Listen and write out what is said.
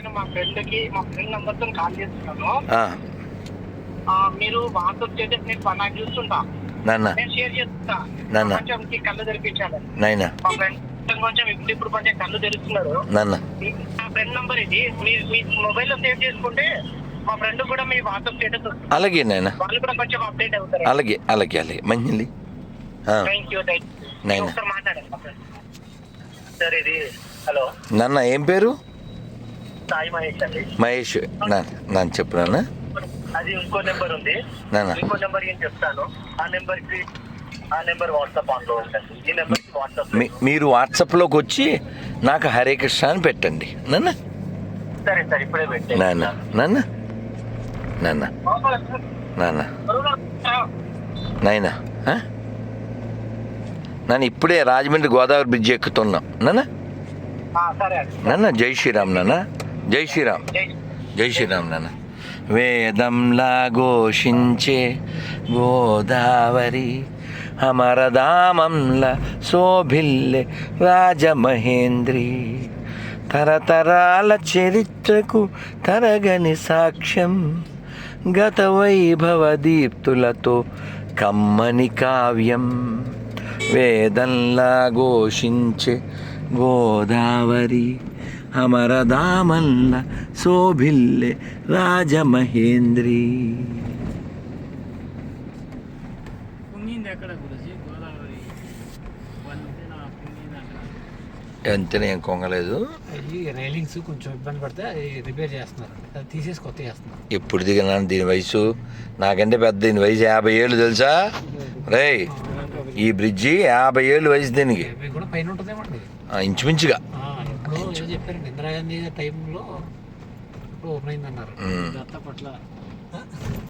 నేను మా ఫ్రెండ్కి మా ఫ్రెండ్ నంబర్తో కాల్ చేస్తున్నాను. మీరు వాట్సాప్ స్టేటస్ నేను నాకు చూస్తుంటా నాన్న. నేను షేర్ చేస్తున్నా నాన్న. కొంచెం ఈ కళ్ళు తెరిపించాలి. నాయన. మా ఫ్రెండ్ కొంచెం ఇప్పుడు ఇప్పుడు కొంచెం కళ్ళు తెరుస్తున్నారు నాన్న. మా ఫ్రెండ్ నంబర్ ఇది. మీ మీ మొబైల్లో సేవ్ చేసుకుంటే మా ఫ్రెండ్ కూడా మీ వాట్సాప్ స్టేటస్ అలాగే నాయన. వాళ్ళు కూడా కొంచెం అప్డేట్ అవుతారు. అలాగే అలాగే అలాగే. మంచిది. థ్యాంక్ యూ థ్యాంక్ నాయనా. ఒకసారి మాట్లాడండి సార్ ఇది హలో. నాన్న ఏం పేరు? సాయి మహేష్ అండి. మహేష్ నాన్న నాన్న చెప్పు నాన్న అది ఇంకో నెంబర్ ఉంది. ఇంకో నెంబర్ ఏం చెప్తాను? ఆ నెంబర్కి ఆ నెంబర్ వాట్సాప్ ఆన్లో ఉంటుంది ఈ నెంబర్కి వాట్సాప్ మీరు వాట్సాప్లోకి వచ్చి నాకు హరే కృష్ణ అని పెట్టండి. నాన్న సరే సరే ఇప్పుడే పెట్టే నాన్న నాన్న నాన్న నాన్న నాయన? నాన్న ఇప్పుడే రాజమండ్రి గోదావరి బ్రిడ్జ్ ఎక్కుతున్నాం. నాన్న నాన్న జై శ్రీరామ్ నాన్న జై శ్రీరామ్. జై శ్రీరామ్ నాన్న. వేదంలా ఘోషించే గోదావరి అమరధామంలా శోభిల్లే రాజమహేంద్రి. తరతరాల చరిత్రకు తరగని సాక్ష్యం గత వైభవ దీప్తులతో కమ్మని కావ్యం. వేదంలా ఘోషించే గోదావరి అమరధామల్ల శోభిల్లే రాజమహేంద్రి. ఎంతనే ఏం కొంగలేదు. ఈ రైలింగ్స్ కొంచెం ఇబ్బంది పడితే రిపేర్ చేస్తున్నారు. అది తీసేసి కొత్త చేస్తున్నారు. ఎప్పుడు దిగినాను దీని వయసు? నాకంటే పెద్ద దీని వయసు యాభై ఏళ్ళు తెలుసా? రేయ్ ఈ బ్రిడ్జి యాభై ఏళ్ళు వయసు దీనికి. ఇంచుమించుగా. చెప్పారండి. ఇందిరాగాంధీ టైంలో ఓపెన్ అయిందన్నారు. పట్ల.